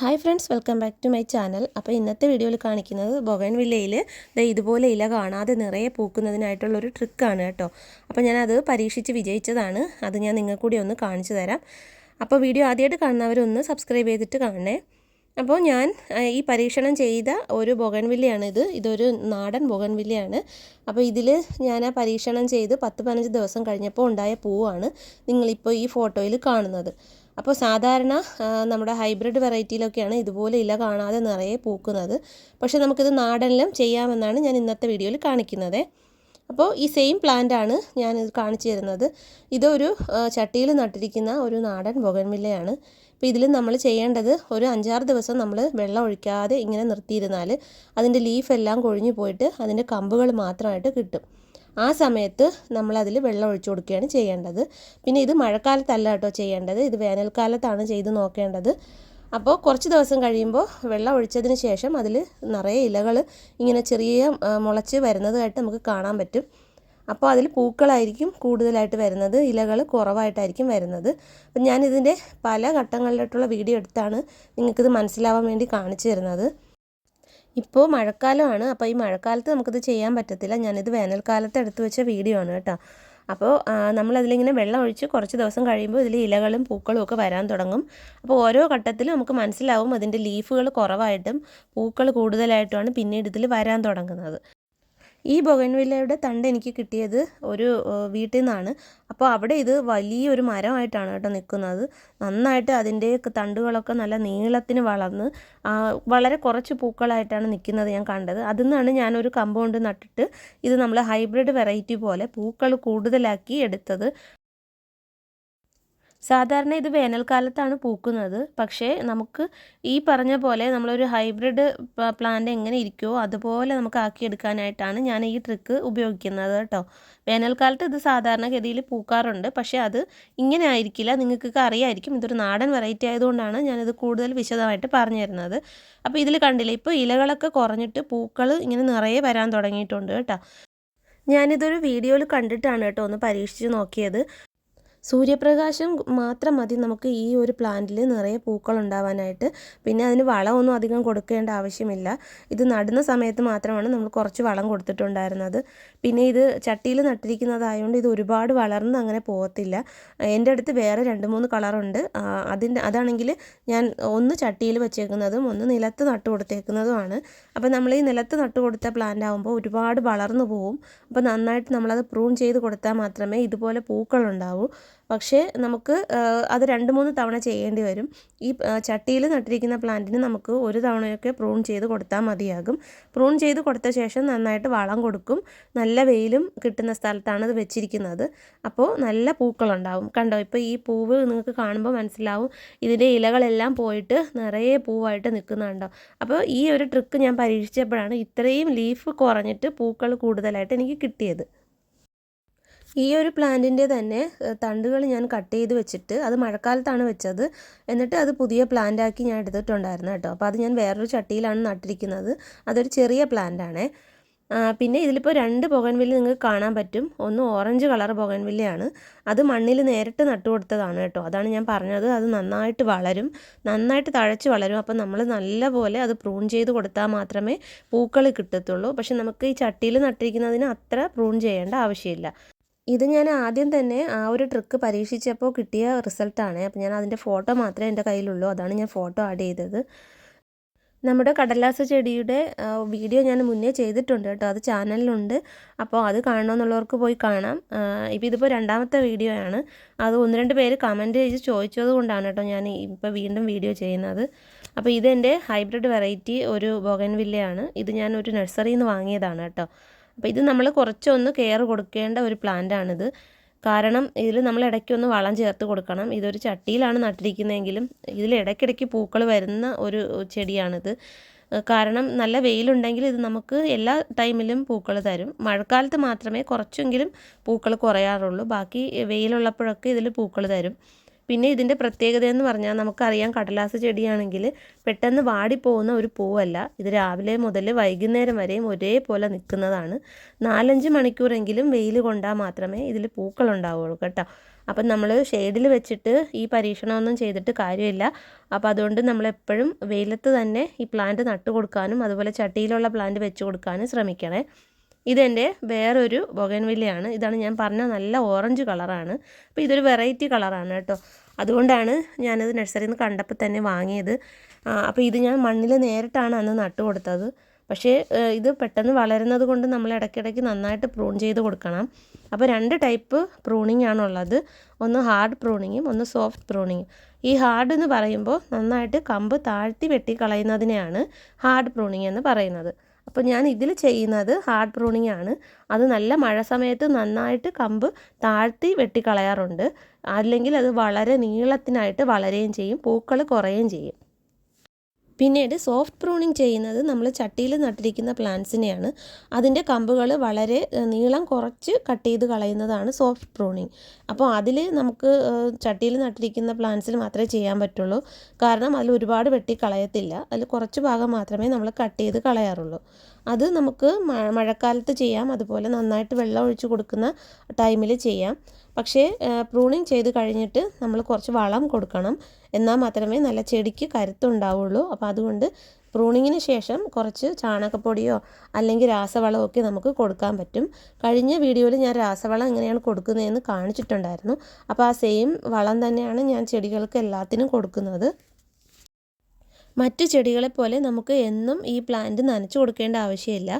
Hi friends welcome back to my channel. അപ്പോൾ ഇന്നത്തെ വീഡിയോയിൽ കാണിക്കുന്നത് ബൊഗൻ വില്ലയിൽ ഇതുപോലെ ഇല കാണാതെ നിറയെ പൂക്കുന്നതിനായിട്ടുള്ളൊരു ട്രിക്കാണ് കേട്ടോ. അപ്പോൾ ഞാനത് പരീക്ഷിച്ച് വിജയിച്ചതാണ്. അത് ഞാൻ നിങ്ങൾക്ക് കൂടി ഒന്ന് കാണിച്ചു തരാം. അപ്പോൾ വീഡിയോ ആദ്യമായിട്ട് കാണുന്നവരൊന്ന് സബ്സ്ക്രൈബ് ചെയ്തിട്ട് കാണണേ. അപ്പോൾ ഞാൻ ഈ പരീക്ഷണം ചെയ്ത ഒരു ബൊഗൻവില്ലയാണിത് ഇതൊരു നാടൻ ബൊഗൻവില്ലയാണ് അപ്പോൾ ഇതിൽ ഞാൻ ആ പരീക്ഷണം ചെയ്ത് പത്ത് പതിനഞ്ച് ദിവസം കഴിഞ്ഞപ്പോൾ ഉണ്ടായ പൂവാണ് നിങ്ങളിപ്പോൾ ഈ ഫോട്ടോയിൽ കാണുന്നത്. അപ്പോൾ സാധാരണ നമ്മുടെ ഹൈബ്രിഡ് വെറൈറ്റിയിലൊക്കെയാണ് ഇതുപോലെ ഇല കാണാതെ നിറയെ പൂക്കുന്നത്. പക്ഷേ നമുക്കിത് നാടനിലും ചെയ്യാമെന്നാണ് ഞാൻ ഇന്നത്തെ വീഡിയോയിൽ കാണിക്കുന്നത്. അപ്പോൾ ഈ സെയിം പ്ലാന്റ് ആണ് ഞാൻ ഇത് കാണിച്ചു തരുന്നത്. ഇതൊരു ചട്ടിയിൽ നട്ടിരിക്കുന്ന ഒരു നാടൻ ബൊഗൻവില്ലയാണ് അപ്പോൾ ഇതിൽ നമ്മൾ ചെയ്യേണ്ടത് ഒരു അഞ്ചാറ് ദിവസം നമ്മൾ വെള്ളം ഒഴിക്കാതെ ഇങ്ങനെ നിർത്തിയിരുന്നാൽ അതിന്റെ ലീഫെല്ലാം കൊഴിഞ്ഞു പോയിട്ട് അതിന്റെ കമ്പുകൾ മാത്രമായിട്ട് കിട്ടും. ആ സമയത്ത് നമ്മളതിൽ വെള്ളം ഒഴിച്ചു കൊടുക്കുകയാണ് ചെയ്യേണ്ടത്. പിന്നെ ഇത് മഴക്കാലത്തല്ല കേട്ടോ ചെയ്യേണ്ടത്. ഇത് വേനൽക്കാലത്താണ് ചെയ്ത് നോക്കേണ്ടത്. അപ്പോൾ കുറച്ച് ദിവസം കഴിയുമ്പോൾ വെള്ളം ഒഴിച്ചതിന് ശേഷം അതിൽ നിറയെ ഇലകൾ ഇങ്ങനെ ചെറിയ മുളച്ച് വരുന്നതായിട്ട് നമുക്ക് കാണാൻ പറ്റും. അപ്പോൾ അതിൽ പൂക്കളായിരിക്കും കൂടുതലായിട്ട് വരുന്നത്. ഇലകൾ കുറവായിട്ടായിരിക്കും വരുന്നത്. അപ്പം ഞാനിതിന്റെ പല ഘട്ടങ്ങളിലായിട്ടുള്ള വീഡിയോ എടുത്താണ് നിങ്ങൾക്കിത് മനസ്സിലാവാൻ വേണ്ടി കാണിച്ചു തരുന്നത്. ഇപ്പോൾ മഴക്കാലമാണ്. അപ്പോൾ ഈ മഴക്കാലത്ത് നമുക്കിത് ചെയ്യാൻ പറ്റത്തില്ല. ഞാനിത് വേനൽക്കാലത്ത് എടുത്തു വെച്ച വീഡിയോ ആണ് കേട്ടോ. അപ്പോൾ നമ്മളതിലിങ്ങനെ വെള്ളം ഒഴിച്ച് കുറച്ച് ദിവസം കഴിയുമ്പോൾ ഇതിൽ ഇലകളും പൂക്കളും ഒക്കെ വരാൻ തുടങ്ങും. അപ്പോൾ ഓരോ ഘട്ടത്തിലും നമുക്ക് മനസ്സിലാവും അതിന്റെ ലീഫുകൾ കുറവായിട്ടും പൂക്കൾ കൂടുതലായിട്ടുമാണ് പിന്നീട് ഇതിൽ വരാൻ തുടങ്ങുന്നത്. ഈ ബൊഗൻവില്ലയുടെ തണ്ട് എനിക്ക് കിട്ടിയത് ഒരു വീട്ടിൽ നിന്നാണ്. അപ്പോൾ അവിടെ ഇത് വലിയൊരു മരമായിട്ടാണ് കേട്ടോ നിൽക്കുന്നത്. നന്നായിട്ട് അതിന്റെ തണ്ടുകളൊക്കെ നല്ല നീളത്തിന് വളർന്ന് വളരെ കുറച്ച് പൂക്കളായിട്ടാണ് നിൽക്കുന്നത് ഞാൻ കണ്ടത്. അതിൽ നിന്നാണ് ഞാനൊരു കമ്പൗണ്ട് നട്ടിട്ട് ഇത് നമ്മൾ ഹൈബ്രിഡ് വെറൈറ്റി പോലെ പൂക്കൾ കൂടുതലാക്കി എടുത്തത്. സാധാരണ ഇത് വേനൽക്കാലത്താണ് പൂക്കുന്നത്. പക്ഷേ നമുക്ക് ഈ പറഞ്ഞ പോലെ നമ്മളൊരു ഹൈബ്രിഡ് പ്ലാന്റ് എങ്ങനെ ഇരിക്കുമോ അതുപോലെ നമുക്ക് ആക്കിയെടുക്കാനായിട്ടാണ് ഞാൻ ഈ ട്രിക്ക് ഉപയോഗിക്കുന്നത് കേട്ടോ. വേനൽക്കാലത്ത് ഇത് സാധാരണഗതിയിൽ പൂക്കാറുണ്ട്. പക്ഷേ അത് ഇങ്ങനെ ആയിരിക്കില്ല. നിങ്ങൾക്കൊക്കെ അറിയായിരിക്കും. ഇതൊരു നാടൻ വെറൈറ്റി ആയതുകൊണ്ടാണ് ഞാനിത് കൂടുതൽ വിശദമായിട്ട് പറഞ്ഞു തരുന്നത്. അപ്പോൾ ഇതിൽ കണ്ടില്ലേ ഇപ്പോൾ ഇലകളൊക്കെ കുറഞ്ഞിട്ട് പൂക്കൾ ഇങ്ങനെ നിറയെ വരാൻ തുടങ്ങിയിട്ടുണ്ട് കേട്ടോ. ഞാനിതൊരു വീഡിയോയിൽ കണ്ടിട്ടാണ് കേട്ടോ ഒന്ന് പരീക്ഷിച്ച് നോക്കിയത്. സൂര്യപ്രകാശം മാത്രം മതി നമുക്ക് ഈ ഒരു പ്ലാന്റിൽ നിറയെ പൂക്കൾ ഉണ്ടാവാനായിട്ട് പിന്നെ അതിന് വളമൊന്നും അധികം കൊടുക്കേണ്ട ആവശ്യമില്ല. ഇത് നടുന്ന സമയത്ത് മാത്രമാണ് നമ്മൾ കുറച്ച് വളം കൊടുത്തിട്ടുണ്ടായിരുന്നത്. പിന്നെ ഇത് ചട്ടിയിൽ നട്ടിരിക്കുന്നതായതുകൊണ്ട് ഇത് ഒരുപാട് വളർന്ന് അങ്ങനെ പോകത്തില്ല എന്റെ അടുത്ത് വേറെ രണ്ട് മൂന്ന് കളറുണ്ട്. അതിന്റെ അതാണെങ്കിൽ ഞാൻ ഒന്ന് ചട്ടിയിൽ വെച്ചേക്കുന്നതും ഒന്ന് നിലത്ത് നട്ടു കൊടുത്തേക്കുന്നതുമാണ്. അപ്പോൾ നമ്മൾ ഈ നിലത്ത് നട്ടു കൊടുത്ത പ്ലാന്റ് ആകുമ്പോൾ ഒരുപാട് വളർന്നു പോവും. അപ്പോൾ നന്നായിട്ട് നമ്മളത് പ്രൂൺ ചെയ്ത് കൊടുത്താൽ മാത്രമേ ഇതുപോലെ പൂക്കളുണ്ടാവൂ. പക്ഷേ നമുക്ക് അത് രണ്ട് മൂന്ന് തവണ ചെയ്യേണ്ടി വരും. ഈ ചട്ടിയിൽ നട്ടിരിക്കുന്ന പ്ലാന്റിന് നമുക്ക് ഒരു തവണയൊക്കെ പ്രൂൺ ചെയ്ത് കൊടുത്താൽ മതിയാകും. പ്രൂൺ ചെയ്ത് കൊടുത്ത ശേഷം നന്നായിട്ട് വളം കൊടുക്കും. നല്ല വെയിലും കിട്ടുന്ന സ്ഥലത്താണ് അത് വെച്ചിരിക്കുന്നത്. അപ്പോൾ നല്ല പൂക്കളുണ്ടാവും. കണ്ടോ ഇപ്പോൾ ഈ പൂവ് നിങ്ങൾക്ക് കാണുമ്പോൾ മനസ്സിലാവും. ഇതിന്റെ ഇലകളെല്ലാം പോയിട്ട് നിറയെ പൂവായിട്ട് നിൽക്കുന്നുണ്ടോ. അപ്പോൾ ഈ ഒരു ട്രിക്ക് ഞാൻ പരീക്ഷിച്ചപ്പോഴാണ് ഇത്രയും ലീഫ് കുറഞ്ഞിട്ട് പൂക്കൾ കൂടുതലായിട്ട് എനിക്ക് കിട്ടിയത്. ഈ ഒരു പ്ലാന്റിന്റെ തന്നെ തണ്ടുകൾ ഞാൻ കട്ട് ചെയ്ത് വെച്ചിട്ട് അത് മഴക്കാലത്താണ് വെച്ചത്. എന്നിട്ട് അത് പുതിയ പ്ലാന്റാക്കി ഞാൻ എടുത്തിട്ടുണ്ടായിരുന്നു കേട്ടോ. അപ്പോൾ അത് ഞാൻ വേറൊരു ചട്ടിയിലാണ് നട്ടിരിക്കുന്നത്. അതൊരു ചെറിയ പ്ലാന്റാണ് പിന്നെ ഇതിലിപ്പോൾ രണ്ട് പുകൻവില്ല നിങ്ങൾക്ക് കാണാൻ പറ്റും. ഒന്ന് ഓറഞ്ച് കളർ പുകൻവില്ലയാണ് അത് മണ്ണിൽ നേരിട്ട് നട്ടു കൊടുത്തതാണ് കേട്ടോ. അതാണ് ഞാൻ പറഞ്ഞത്. അത് നന്നായിട്ട് വളരും. നന്നായിട്ട് തഴച്ച് വളരും. അപ്പം നമ്മൾ നല്ലപോലെ അത് പ്രൂൺ ചെയ്ത് കൊടുത്താൽ മാത്രമേ പൂക്കൾ കിട്ടത്തുള്ളൂ. പക്ഷെ നമുക്ക് ഈ ചട്ടിയിൽ നട്ടിരിക്കുന്നതിന് അത്ര പ്രൂൺ ചെയ്യേണ്ട ആവശ്യമില്ല. ഇത് ഞാൻ ആദ്യം തന്നെ ആ ഒരു ട്രിക്ക് പരീക്ഷിച്ചപ്പോൾ കിട്ടിയ റിസൾട്ടാണ് അപ്പോൾ ഞാൻ അതിന്റെ ഫോട്ടോ മാത്രമേ എന്റെ കയ്യിലുള്ളൂ. അതാണ് ഞാൻ ഫോട്ടോ ആഡ് ചെയ്തത്. നമ്മുടെ കടലാസ ചെടിയുടെ വീഡിയോ ഞാൻ മുന്നേ ചെയ്തിട്ടുണ്ട് കേട്ടോ. അത് ചാനലിലുണ്ട് അപ്പോൾ അത് കാണണമെന്നുള്ളവർക്ക് പോയി കാണാം. ഇപ്പോൾ ഇതിപ്പോൾ രണ്ടാമത്തെ വീഡിയോ ആണ്. അത് ഒന്ന് രണ്ട് പേര് കമന്റ് ചെയ്ത് ചോദിച്ചത് കൊണ്ടാണ് കേട്ടോ ഞാൻ ഇപ്പോൾ വീണ്ടും വീഡിയോ ചെയ്യുന്നത്. അപ്പോൾ ഇതെന്റെ ഹൈബ്രിഡ് വെറൈറ്റി ഒരു ബൊഗൻവില്ലയാണ് ഇത് ഞാൻ ഒരു നഴ്സറിയിൽ നിന്ന് വാങ്ങിയതാണ് കേട്ടോ. അപ്പോൾ ഇത് നമ്മൾ കുറച്ചൊന്ന് കെയർ കൊടുക്കേണ്ട ഒരു പ്ലാന്റാണിത് കാരണം ഇതിൽ നമ്മൾ ഇടയ്ക്കൊന്ന് വളം ചേർത്ത് കൊടുക്കണം. ഇതൊരു ചട്ടിയിലാണ് നട്ടിരിക്കുന്നതെങ്കിലും ഇതിൽ ഇടയ്ക്കിടയ്ക്ക് പൂക്കൾ വരുന്ന ഒരു ചെടിയാണിത്. കാരണം നല്ല വെയിലുണ്ടെങ്കിൽ ഇത് നമുക്ക് എല്ലാ ടൈമിലും പൂക്കൾ തരും. മഴക്കാലത്ത് മാത്രമേ കുറച്ചെങ്കിലും പൂക്കൾ കുറയാറുള്ളൂ. ബാക്കി വെയിലുള്ളപ്പോഴൊക്കെ ഇതിൽ പൂക്കൾ തരും. പിന്നെ ഇതിന്റെ പ്രത്യേകത എന്ന് പറഞ്ഞാൽ നമുക്കറിയാം കടലാസ് ചെടിയാണെങ്കിൽ പെട്ടെന്ന് വാടിപ്പോകുന്ന ഒരു പൂവല്ല. ഇത് രാവിലെ മുതൽ വൈകുന്നേരം വരെയും ഒരേപോലെ നിൽക്കുന്നതാണ്. നാലഞ്ച് മണിക്കൂറെങ്കിലും വെയിൽ കൊണ്ടാൽ മാത്രമേ ഇതിൽ പൂക്കൾ ഉണ്ടാവുകയുള്ളൂ കേട്ടോ. അപ്പം നമ്മൾ ഷെയ്ഡിൽ വെച്ചിട്ട് ഈ പരീക്ഷണമൊന്നും ചെയ്തിട്ട് കാര്യമില്ല. അപ്പോൾ അതുകൊണ്ട് നമ്മൾ എപ്പോഴും വെയിലത്ത് തന്നെ ഈ പ്ലാന്റ് നട്ടു കൊടുക്കാനും അതുപോലെ ചട്ടിയിലുള്ള പ്ലാന്റ് വെച്ച് കൊടുക്കാനും ശ്രമിക്കണേ. ഇതെന്റെ വേറൊരു ബൊഗൻവില്ലയാണ്. ഇതാണ് ഞാൻ പറഞ്ഞ നല്ല ഓറഞ്ച് കളറാണ്. അപ്പോൾ ഇതൊരു വെറൈറ്റി കളറാണ് കേട്ടോ. അതുകൊണ്ടാണ് ഞാനത് നഴ്സറിയിൽ നിന്ന് കണ്ടപ്പോൾ തന്നെ വാങ്ങിയത്. അപ്പോൾ ഇത് ഞാൻ മണ്ണിൽ നേരിട്ടാണ് അന്ന് നട്ടു കൊടുത്തത്. പക്ഷേ ഇത് പെട്ടെന്ന് വളരുന്നത് കൊണ്ട് നമ്മൾ ഇടയ്ക്കിടയ്ക്ക് നന്നായിട്ട് പ്രൂൺ ചെയ്ത് കൊടുക്കണം. അപ്പോൾ രണ്ട് ടൈപ്പ് പ്രൂണിംഗ് ആണുള്ളത്. ഒന്ന് ഹാർഡ് പ്രൂണിങ്ങും ഒന്ന് സോഫ്റ്റ് പ്രൂണിങ്ങും. ഈ ഹാർഡ് എന്ന് പറയുമ്പോൾ നന്നായിട്ട് കമ്പ് താഴ്ത്തി വെട്ടി കളയുന്നതിനെയാണ് ഹാർഡ് പ്രൂണിങ് എന്ന് പറയുന്നത്. അപ്പോൾ ഞാൻ ഇതിൽ ചെയ്യുന്നത് ഹാർഡ് പ്രൂണിംഗ് ആണ്. അത് നല്ല മഴ സമയത്ത് നന്നായിട്ട് കമ്പ് താഴ്ത്തി വെട്ടിക്കളയാറുണ്ട്. അല്ലെങ്കിൽ അത് വളരെ നീളത്തിനായിട്ട് വളരുകയും ചെയ്യും പൂക്കൾ കുറയുകയും ചെയ്യും. പിന്നീട് സോഫ്റ്റ് പ്രൂണിങ് ചെയ്യുന്നത് നമ്മൾ ചട്ടിയിൽ നട്ടിരിക്കുന്ന പ്ലാന്റ്സിനെയാണ് അതിന്റെ കമ്പുകൾ വളരെ നീളം കുറച്ച് കട്ട് ചെയ്ത് കളയുന്നതാണ് സോഫ്റ്റ് പ്രൂണിങ് അപ്പോൾ അതിൽ നമുക്ക് ചട്ടിയിൽ നട്ടിരിക്കുന്ന പ്ലാന്റ്സിൽ മാത്രമേ ചെയ്യാൻ പറ്റുള്ളൂ. കാരണം അതിൽ ഒരുപാട് വെട്ടി കളയത്തില്ല അതിൽ കുറച്ച് ഭാഗം മാത്രമേ നമ്മൾ കട്ട് ചെയ്ത് കളയാറുള്ളൂ. അത് നമുക്ക് മഴക്കാലത്ത് ചെയ്യാം. അതുപോലെ നന്നായിട്ട് വെള്ളം ഒഴിച്ചു കൊടുക്കുന്ന ടൈമിൽ ചെയ്യാം. പക്ഷേ പ്രൂണിങ് ചെയ്ത് കഴിഞ്ഞിട്ട് നമ്മൾ കുറച്ച് വളം കൊടുക്കണം. എന്നാൽ മാത്രമേ നല്ല ചെടിക്ക് കരുത്തുണ്ടാവുള്ളൂ. അപ്പോൾ അതുകൊണ്ട് പ്രൂണിങ്ങിന് ശേഷം കുറച്ച് ചാണകപ്പൊടിയോ അല്ലെങ്കിൽ രാസവളമോ ഒക്കെ നമുക്ക് കൊടുക്കാൻ പറ്റും. കഴിഞ്ഞ വീഡിയോയിൽ ഞാൻ രാസവളം എങ്ങനെയാണ് കൊടുക്കുന്നതെന്ന് കാണിച്ചിട്ടുണ്ടായിരുന്നു. അപ്പോൾ ആ സെയിം വളം തന്നെയാണ് ഞാൻ ചെടികൾക്ക് എല്ലാത്തിനും കൊടുക്കുന്നത്. മറ്റു ചെടികളെ പോലെ നമുക്ക് എന്നും ഈ പ്ലാന്റ് നനച്ചു കൊടുക്കേണ്ട ആവശ്യമില്ല.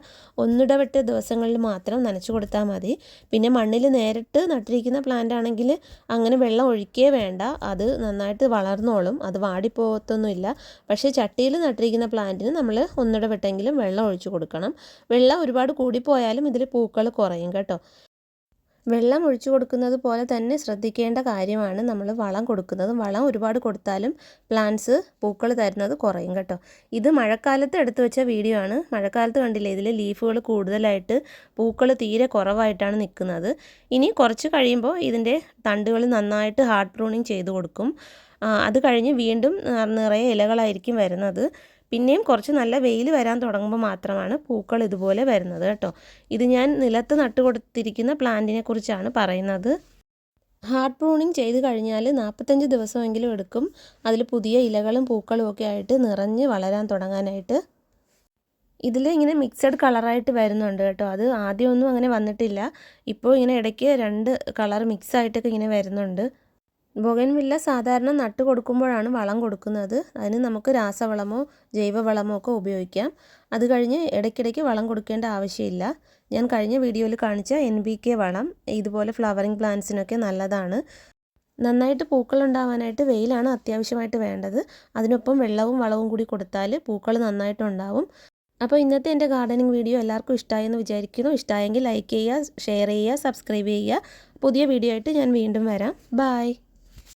ഒന്നിടവിട്ട ദിവസങ്ങളിൽ മാത്രം നനച്ചു കൊടുത്താൽ മതി. പിന്നെ മണ്ണിൽ നേരിട്ട് നട്ടിരിക്കുന്ന പ്ലാന്റ് ആണെങ്കിൽ അങ്ങനെ വെള്ളം ഒഴിക്കേ വേണ്ട. അത് നന്നായിട്ട് വളർന്നോളും. അത് വാടിപ്പോകത്തൊന്നുമില്ല. പക്ഷേ ചട്ടിയിൽ നട്ടിരിക്കുന്ന പ്ലാന്റിന് നമ്മൾ ഒന്നിടവിട്ടെങ്കിലും വെള്ളം ഒഴിച്ചു കൊടുക്കണം. വെള്ളം ഒരുപാട് കൂടിപ്പോയാലും ഇതിൽ പൂക്കൾ കുറയും കേട്ടോ. വെള്ളം ഒഴിച്ചു കൊടുക്കുന്നത് പോലെ തന്നെ ശ്രദ്ധിക്കേണ്ട കാര്യമാണ് നമ്മൾ വളം കൊടുക്കുന്നത്. വളം ഒരുപാട് കൊടുത്താലും പ്ലാന്റ്സ് പൂക്കൾ തരുന്നത് കുറയും കേട്ടോ. ഇത് മഴക്കാലത്ത് എടുത്തു വെച്ച വീഡിയോ ആണ്. മഴക്കാലത്ത് കണ്ടില്ലേ ഇതിൽ ലീഫുകൾ കൂടുതലായിട്ട് പൂക്കൾ തീരെ കുറവായിട്ടാണ് നിൽക്കുന്നത് ഇനി കുറച്ച് കഴിയുമ്പോൾ ഇതിന്റെ തണ്ടുകൾ നന്നായിട്ട് ഹാർഡ് പ്രൂണിങ് ചെയ്ത് കൊടുക്കും. അത് കഴിഞ്ഞ് വീണ്ടും നിറയെ ഇലകളായിരിക്കും വരുന്നത്. പിന്നെയും കുറച്ച് നല്ല വെയിൽ വരാൻ തുടങ്ങുമ്പോൾ മാത്രമാണ് പൂക്കൾ ഇതുപോലെ വരുന്നത് കേട്ടോ. ഇത് ഞാൻ നിലത്ത് നട്ടു കൊടുത്തിരിക്കുന്ന പ്ലാന്റിനെ കുറിച്ചാണ് പറയുന്നത്. ഹാർഡ് പ്രൂണിങ് ചെയ്ത് കഴിഞ്ഞാൽ നാൽപ്പത്തഞ്ച് ദിവസമെങ്കിലും എടുക്കും. അതിൽ പുതിയ ഇലകളും പൂക്കളും ഒക്കെ ആയിട്ട് നിറഞ്ഞ് വളരാൻ തുടങ്ങാനായിട്ട്. ഇതിൽ ഇങ്ങനെ മിക്സഡ് കളറായിട്ട് വരുന്നുണ്ട് കേട്ടോ. അത് ആദ്യമൊന്നും അങ്ങനെ വന്നിട്ടില്ല. ഇപ്പോൾ ഇങ്ങനെ ഇടയ്ക്ക് രണ്ട് കളർ മിക്സ് ആയിട്ടൊക്കെ ഇങ്ങനെ വരുന്നുണ്ട്. ബൊഗൻവില്ല സാധാരണ നട്ട് കൊടുക്കുമ്പോഴാണ് വളം കൊടുക്കുന്നത്. അതിന് നമുക്ക് രാസവളമോ ജൈവവളമോ ഒക്കെ ഉപയോഗിക്കാം. അത് കഴിഞ്ഞ് ഇടയ്ക്കിടയ്ക്ക് വളം കൊടുക്കേണ്ട ആവശ്യമില്ല. ഞാൻ കഴിഞ്ഞ വീഡിയോയിൽ കാണിച്ച എൻ ബി കെ വളം ഇതുപോലെ ഫ്ലവറിങ് പ്ലാന്റ്സിനൊക്കെ നല്ലതാണ്. നന്നായിട്ട് പൂക്കൾ ഉണ്ടാവാനായിട്ട് വെയിലാണ് അത്യാവശ്യമായിട്ട് വേണ്ടത്. അതിനൊപ്പം വെള്ളവും വളവും കൂടി കൊടുത്താൽ പൂക്കൾ നന്നായിട്ടുണ്ടാവും അപ്പോൾ ഇന്നത്തെ എന്റെ ഗാർഡനിങ് വീഡിയോ എല്ലാവർക്കും ഇഷ്ടമായെന്ന് വിചാരിക്കുന്നു. ഇഷ്ടമായെങ്കിൽ ലൈക്ക് ചെയ്യുക ഷെയർ ചെയ്യുക സബ്സ്ക്രൈബ് ചെയ്യുക. പുതിയ വീഡിയോ ആയിട്ട് ഞാൻ വീണ്ടും വരാം. ബായ്